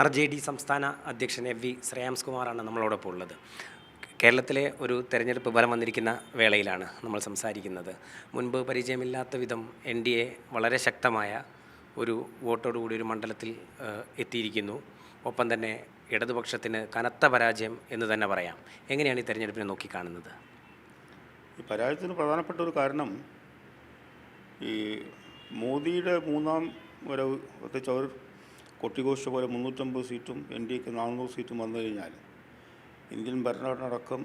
R J D സംസ്ഥാന അധ്യക്ഷൻ A V Shreyams കുമാറാണ് നമ്മളോടൊപ്പം ഉള്ളത്. കേരളത്തിലെ ഒരു തെരഞ്ഞെടുപ്പ് ഫലം വന്നിരിക്കുന്ന വേളയിലാണ് നമ്മൾ സംസാരിക്കുന്നത്. മുൻപ് പരിചയമില്ലാത്ത വിധം എൻ ഡി എ വളരെ ശക്തമായ ഒരു വോട്ടോടുകൂടി ഒരു മണ്ഡലത്തിൽ എത്തിയിരിക്കുന്നു. ഒപ്പം തന്നെ ഇടതുപക്ഷത്തിന് കനത്ത പരാജയം എന്ന് തന്നെ പറയാം. എങ്ങനെയാണ് ഈ തെരഞ്ഞെടുപ്പിനെ നോക്കിക്കാണുന്നത്? ഈ പരാജയത്തിന് പ്രധാനപ്പെട്ട ഒരു കാരണം ഈ മോദിയുടെ മൂന്നാം ഒരു പ്രത്യേകിച്ച് അവർ കൊട്ടിഘോഷ പോലെ മുന്നൂറ്റമ്പത് സീറ്റും എൻ ഡി എക്ക് നാനൂറ് സീറ്റും വന്നു കഴിഞ്ഞാൽ ഇന്ത്യൻ ഭരണഘടന അടക്കം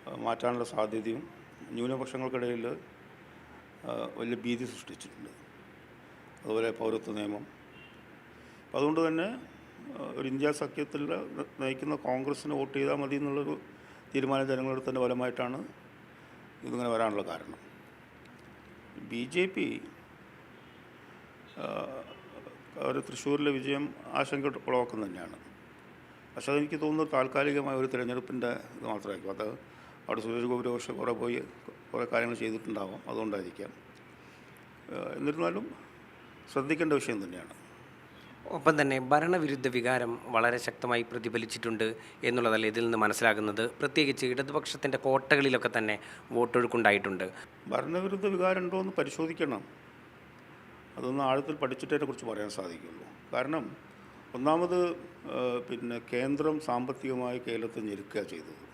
ആ, മാറ്റാനുള്ള സാധ്യതയും ന്യൂനപക്ഷങ്ങൾക്കിടയിൽ വലിയ ഭീതി സൃഷ്ടിച്ചിട്ടുണ്ട്. അതുപോലെ പൗരത്വ നിയമം. അതുകൊണ്ട് തന്നെ ഒരു ഇന്ത്യ സഖ്യത്തിൽ നയിക്കുന്ന കോൺഗ്രസ്സിന് വോട്ട് ചെയ്താൽ മതി എന്നുള്ളൊരു തീരുമാനം ജനങ്ങളെടുത്തതിന്റെ ഫലമായിട്ടാണ് ഇതിങ്ങനെ വരാനുള്ള കാരണം. ബി ജെ പി അവർ തൃശ്ശൂരിലെ വിജയം ആശങ്ക ഉളവാക്കുന്ന തന്നെയാണ്. പക്ഷേ അതെനിക്ക് തോന്നുന്നത് താൽക്കാലികമായ ഒരു തിരഞ്ഞെടുപ്പിന്റെ ഇത് മാത്രമായിരിക്കും. അത് അവിടെ സുരേഷ് ഗോപി പക്ഷേ കുറേ പോയി കുറേ കാര്യങ്ങൾ ചെയ്തിട്ടുണ്ടാവാം. അതുകൊണ്ടായിരിക്കാം. എന്നിരുന്നാലും ശ്രദ്ധിക്കേണ്ട വിഷയം തന്നെയാണ്. ഒപ്പം തന്നെ ഭരണവിരുദ്ധ വികാരം വളരെ ശക്തമായി പ്രതിഫലിച്ചിട്ടുണ്ട് എന്നുള്ളതല്ല ഇതിൽ നിന്ന് മനസ്സിലാകുന്നത്. പ്രത്യേകിച്ച് ഇടതുപക്ഷത്തിന്റെ കോട്ടകളിലൊക്കെ തന്നെ വോട്ടൊഴുക്കുണ്ടായിട്ടുണ്ട്. ഭരണവിരുദ്ധ വികാരം ഉണ്ടോ എന്ന് പരിശോധിക്കണം. അതൊന്ന് ആഴത്തിൽ പഠിച്ചിട്ടേ കുറിച്ച് പറയാൻ സാധിക്കുള്ളൂ. കാരണം ഒന്നാമത് പിന്നെ കേന്ദ്രം സാമ്പത്തികമായി കേരളത്തെ ഞെരുക്കുക ചെയ്തത്.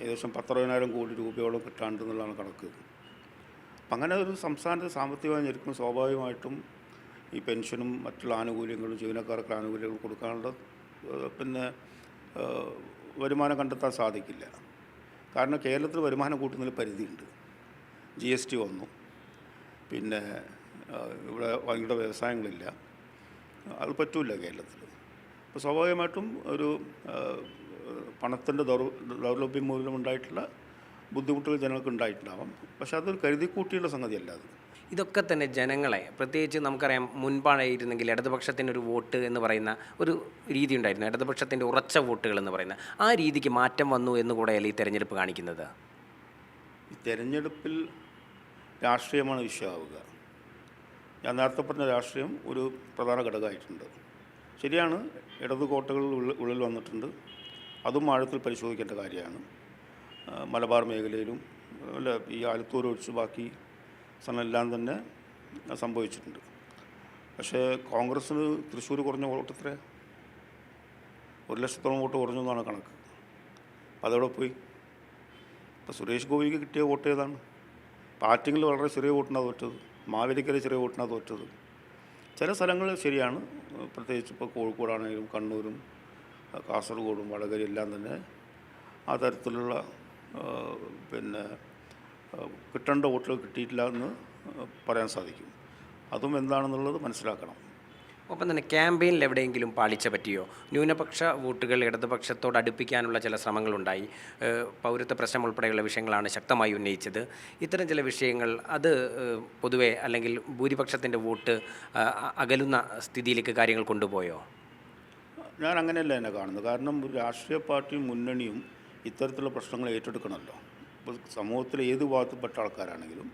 ഏകദേശം പത്തറുപതിനായിരം കോടി രൂപയോളം കിട്ടാണ്ട് എന്നുള്ളതാണ് കണക്ക്. അപ്പം അങ്ങനെ ഒരു സംസ്ഥാനത്ത് സാമ്പത്തികമായി ഞെരുക്കുമ്പോൾ സ്വാഭാവികമായിട്ടും ഈ പെൻഷനും മറ്റുള്ള ആനുകൂല്യങ്ങളും ജീവനക്കാർക്ക് ആനുകൂല്യങ്ങൾ കൊടുക്കാനുള്ള പിന്നെ വരുമാനം കണ്ടെത്താൻ സാധിക്കില്ല. കാരണം കേരളത്തിൽ വരുമാനം കൂട്ടുന്നതിൽ പരിധിയുണ്ട്. ജി എസ് ടി വന്നു. പിന്നെ ഇവിടെ വൻകിട വ്യവസായങ്ങളില്ല. അത് പറ്റൂല കേരളത്തിൽ. അപ്പോൾ സ്വാഭാവികമായിട്ടും ഒരു പണത്തിന്റെ ദൗർ ദൗർലഭ്യം മൂലമുണ്ടായിട്ടുള്ള ബുദ്ധിമുട്ടുകൾ ജനങ്ങൾക്ക് ഉണ്ടായിട്ടുണ്ടാവാം. പക്ഷെ അതൊരു കരുതിക്കൂട്ടിയുള്ള സംഗതിയല്ല അത്. ഇതൊക്കെ തന്നെ ജനങ്ങളെ പ്രത്യേകിച്ച് നമുക്കറിയാം മുൻപാണായിരുന്നെങ്കിൽ ഇടതുപക്ഷത്തിന്റെ ഒരു വോട്ട് എന്ന് പറയുന്ന ഒരു രീതി ഉണ്ടായിരുന്നു. ഇടതുപക്ഷത്തിന്റെ ഉറച്ച വോട്ടുകൾ എന്ന് പറയുന്ന. ആ രീതിക്ക് മാറ്റം വന്നു എന്ന് കൂടെയല്ല ഈ തെരഞ്ഞെടുപ്പ് കാണിക്കുന്നത്? ഈ തെരഞ്ഞെടുപ്പിൽ രാഷ്ട്രീയമാണ് വിഷയമാവുക. ഞാൻ നേരത്തെ പറഞ്ഞ രാഷ്ട്രീയം ഒരു പ്രധാന ഘടകമായിട്ടുണ്ട്. ശരിയാണ് ഇടതു കോട്ടകൾ ഉള്ളിൽ വന്നിട്ടുണ്ട്. അതും ആഴത്തിൽ പരിശോധിക്കേണ്ട കാര്യമാണ്. മലബാർ മേഖലയിലും അല്ല ഈ ആലത്തൂർ ഒഴിച്ച് ബാക്കി സ്ഥലമെല്ലാം തന്നെ സംഭവിച്ചിട്ടുണ്ട്. പക്ഷേ കോൺഗ്രസ്സിന് തൃശ്ശൂർ കുറഞ്ഞ വോട്ട് എത്ര ഒരു ലക്ഷത്തോളം വോട്ട് കുറഞ്ഞു എന്നാണ് കണക്ക്. അതവിടെ പോയി? ഇപ്പോൾ സുരേഷ് ഗോപിക്ക് കിട്ടിയ വോട്ട് ഏതാണ്? പാറ്റിങ്ങിൽ വളരെ ചെറിയ വോട്ടിനാണ് തോറ്റത്. മാവേലിക്കര ചെറിയ വോട്ടിനാണ് തോറ്റത്. ചില സ്ഥലങ്ങൾ ശരിയാണ്. പ്രത്യേകിച്ച് ഇപ്പോൾ കോഴിക്കോടാണെങ്കിലും കണ്ണൂരും കാസർഗോഡും വടകര എല്ലാം തന്നെ ആ തരത്തിലുള്ള പിന്നെ കിട്ടേണ്ട വോട്ടുകൾ കിട്ടിയിട്ടില്ല എന്ന് പറയാൻ സാധിക്കും. അതും എന്താണെന്നുള്ളത് മനസ്സിലാക്കണം. ഒപ്പം തന്നെ ക്യാമ്പയിനിൽ എവിടെയെങ്കിലും പാളിച്ച പറ്റിയോ? ന്യൂനപക്ഷ വോട്ടുകൾ ഇടതുപക്ഷത്തോട് അടുപ്പിക്കാനുള്ള ചില ശ്രമങ്ങളുണ്ടായി. പൗരത്വ പ്രശ്നം ഉൾപ്പെടെയുള്ള വിഷയങ്ങളാണ് ശക്തമായി ഉന്നയിച്ചത്. ഇത്തരം ചില വിഷയങ്ങൾ അത് പൊതുവേ അല്ലെങ്കിൽ ഭൂരിപക്ഷത്തിന്റെ വോട്ട് അകലുന്ന സ്ഥിതിയിലേക്ക് കാര്യങ്ങൾ കൊണ്ടുപോയോ? ഞാൻ അങ്ങനെയല്ല എന്നെ കാണുന്നത്. കാരണം രാഷ്ട്രീയ പാർട്ടിയും മുന്നണിയും ഇത്തരത്തിലുള്ള പ്രശ്നങ്ങൾ ഏറ്റെടുക്കണമല്ലോ. ഇപ്പോൾ സമൂഹത്തിലെ ഏത് ഭാഗത്തുപ്പെട്ട ആൾക്കാരാണെങ്കിലും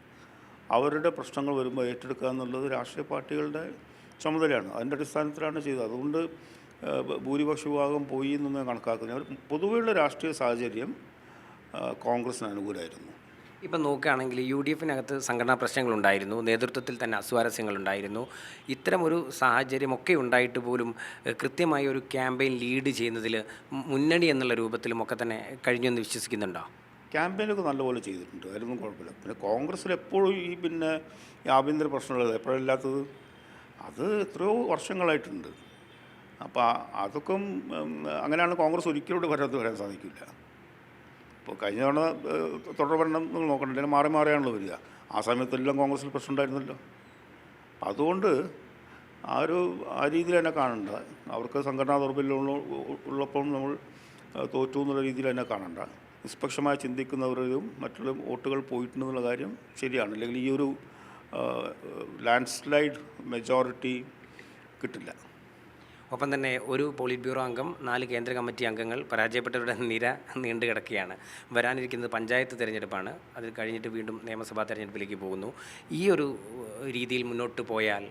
അവരുടെ പ്രശ്നങ്ങൾ വരുമ്പോൾ ഏറ്റെടുക്കുക എന്നുള്ളത് രാഷ്ട്രീയ പാർട്ടികളുടെ ചുമതലയാണ്. അതിന്റെ അടിസ്ഥാനത്തിലാണ് ചെയ്തത്. അതുകൊണ്ട് ഭൂരിപക്ഷ വിഭാഗം പോയി എന്ന് കണക്കാക്കുന്നത് പൊതുവെയുള്ള രാഷ്ട്രീയ സാഹചര്യം കോൺഗ്രസ്സിന് കോൺഗ്രസിന് അനുകൂലമായിരുന്നു. ഇപ്പം നോക്കുകയാണെങ്കിൽ യു ഡി എഫിനകത്ത് സംഘടനാ പ്രശ്നങ്ങളുണ്ടായിരുന്നു. നേതൃത്വത്തിൽ തന്നെ അസ്വാരസ്യങ്ങളുണ്ടായിരുന്നു. ഇത്തരം ഒരു സാഹചര്യമൊക്കെ ഉണ്ടായിട്ട് പോലും കൃത്യമായ ഒരു ക്യാമ്പയിൻ ലീഡ് ചെയ്യുന്നതിൽ മുന്നണി എന്നുള്ള രൂപത്തിലും ഒക്കെ തന്നെ കഴിഞ്ഞെന്ന് വിശ്വസിക്കുന്നുണ്ടോ? ക്യാമ്പയിനൊക്കെ നല്ലപോലെ ചെയ്തിട്ടുണ്ട്. അതിലൊന്നും കുഴപ്പമില്ല. പിന്നെ കോൺഗ്രസ്സിൽ എപ്പോഴും ഈ പിന്നെ ആഭ്യന്തര പ്രശ്നങ്ങൾ എപ്പോഴില്ലാത്തത് അത് എത്രയോ വർഷങ്ങളായിട്ടുണ്ട്. അപ്പോൾ അതൊക്കെ അങ്ങനെയാണ് കോൺഗ്രസ് ഒരിക്കലും വരാത്ത വരാൻ സാധിക്കില്ല. ഇപ്പോൾ കഴിഞ്ഞ തവണ തുടർ ഭരണം നിങ്ങൾ നോക്കണ്ടെങ്കിൽ മാറി മാറിയാണല്ലോ വരിക. ആ സമയത്തെല്ലാം കോൺഗ്രസിൽ പ്രശ്നം ഉണ്ടായിരുന്നല്ലോ അതുകൊണ്ട് ആ ഒരു ആ രീതിയിൽ തന്നെ കാണണ്ട. അവർക്ക് സംഘടനാ ദൗർബല്യമുള്ള ഉള്ളപ്പോൾ നമ്മൾ തോറ്റു എന്നുള്ള രീതിയിൽ തന്നെ കാണണ്ട. നിഷ്പക്ഷമായി ചിന്തിക്കുന്നവരും മറ്റുള്ള വോട്ടുകൾ പോയിട്ടുണ്ടെന്നുള്ള കാര്യം ശരിയാണ്. അല്ലെങ്കിൽ ഈ ഒരു ലാൻഡ് സ്ലൈഡ് മെജോറിറ്റി കിട്ടില്ല. ഒപ്പം തന്നെ ഒരു പോളിറ്റ് ബ്യൂറോ അംഗം നാല് കേന്ദ്ര കമ്മിറ്റി അംഗങ്ങൾ പരാജയപ്പെട്ടവരുടെ നിര നീണ്ടു കിടക്കുകയാണ്. വരാനിരിക്കുന്നത് പഞ്ചായത്ത് തിരഞ്ഞെടുപ്പാണ്. അത് കഴിഞ്ഞിട്ട് വീണ്ടും നിയമസഭാ തിരഞ്ഞെടുപ്പിലേക്ക് പോകുന്നു. ഈ ഒരു രീതിയിൽ മുന്നോട്ട് പോയാൽ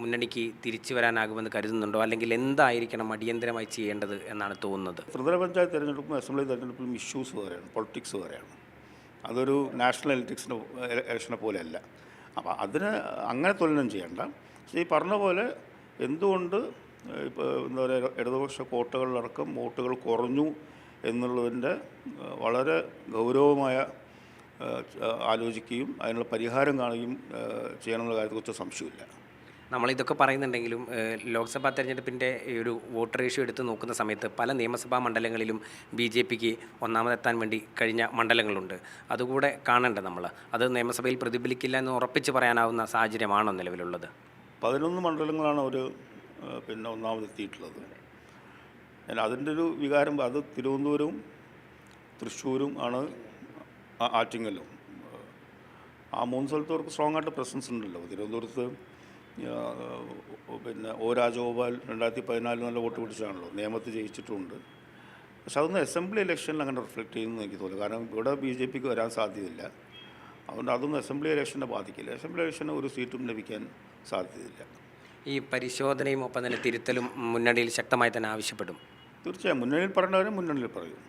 മുന്നണിക്ക് തിരിച്ചു വരാനാകുമെന്ന് കരുതുന്നുണ്ടോ? അല്ലെങ്കിൽ എന്തായിരിക്കണം അടിയന്തരമായി ചെയ്യേണ്ടത് എന്നാണ് തോന്നുന്നത്? ത്രിതല പഞ്ചായത്ത് തിരഞ്ഞെടുപ്പും അസംബ്ലി തിരഞ്ഞെടുപ്പും ഇഷ്യൂസ് വേറെയാണ് പൊളിറ്റിക്സ് വേറെയാണ്. അതൊരു നാഷണൽ ഇലക്ട്രിക്സിന് ഇലക്ഷനെ പോലെയല്ല. അപ്പോൾ അതിന് അങ്ങനെ തുലനം ചെയ്യണ്ട. ഈ പറഞ്ഞ പോലെ എന്തുകൊണ്ട് ഇപ്പോൾ എന്താ പറയുക ഇടതുപക്ഷ കോട്ടകളിലടക്കം വോട്ടുകൾ കുറഞ്ഞു എന്നുള്ളതിന്റെ വളരെ ഗൗരവമായ ആലോചിക്കുകയും അതിനുള്ള പരിഹാരം കാണുകയും ചെയ്യണമെന്നുള്ള കാര്യത്തെക്കുറിച്ച് സംശയമില്ല. നമ്മളിതൊക്കെ പറയുന്നുണ്ടെങ്കിലും ലോക്സഭാ തെരഞ്ഞെടുപ്പിന്റെ ഒരു വോട്ട് റേഷ്യോ എടുത്ത് നോക്കുന്ന സമയത്ത് പല നിയമസഭാ മണ്ഡലങ്ങളിലും ബി ജെ പിക്ക് ഒന്നാമതെത്താൻ വേണ്ടി കഴിഞ്ഞ മണ്ഡലങ്ങളുണ്ട്. അതുകൂടെ കാണേണ്ട നമ്മൾ അത് നിയമസഭയിൽ പ്രതിഫലിക്കില്ല എന്ന് ഉറപ്പിച്ച് പറയാനാവുന്ന സാഹചര്യമാണോ നിലവിലുള്ളത്? പതിനൊന്ന് മണ്ഡലങ്ങളാണ് ഒരു പിന്നെ ഒന്നാമതെത്തിയിട്ടുള്ളത്. അതിന്റെ ഒരു വികാരം അത് തിരുവനന്തപുരവും തൃശ്ശൂരും ആണ് ആറ്റിങ്ങലും. ആ മൂന്ന് സ്ഥലത്ത് അവർക്ക് സ്ട്രോങ് ആയിട്ട് പ്രസൻസ് ഉണ്ടല്ലോ. തിരുവനന്തപുരത്ത് പിന്നെ ഒ രാജഗോപാൽ രണ്ടായിരത്തി പതിനാലിൽ നല്ല വോട്ട് പിടിച്ചാണല്ലോ നിയമത്ത് ജയിച്ചിട്ടുണ്ട്. പക്ഷെ അതൊന്നും അസംബ്ലി ഇലക്ഷനിൽ അങ്ങനെ റിഫ്ലക്റ്റ് ചെയ്യുമെന്ന് എനിക്ക് തോന്നുന്നു. കാരണം ഇവിടെ ബി ജെ പിക്ക് വരാൻ സാധ്യതയില്ല. അതുകൊണ്ട് അതൊന്നും അസംബ്ലി ഇലക്ഷനെ ബാധിക്കില്ല. അസംബ്ലി ഇലക്ഷന് ഒരു സീറ്റും ലഭിക്കാൻ സാധ്യതയില്ല. ഈ പരിശോധനയും ഒപ്പം തന്നെ തിരുത്തലും മുന്നണിയിൽ ശക്തമായി തന്നെ ആവശ്യപ്പെടും. തീർച്ചയായും. മുന്നണിയിൽ പറയേണ്ടവരെ മുന്നണിയിൽ പറയും.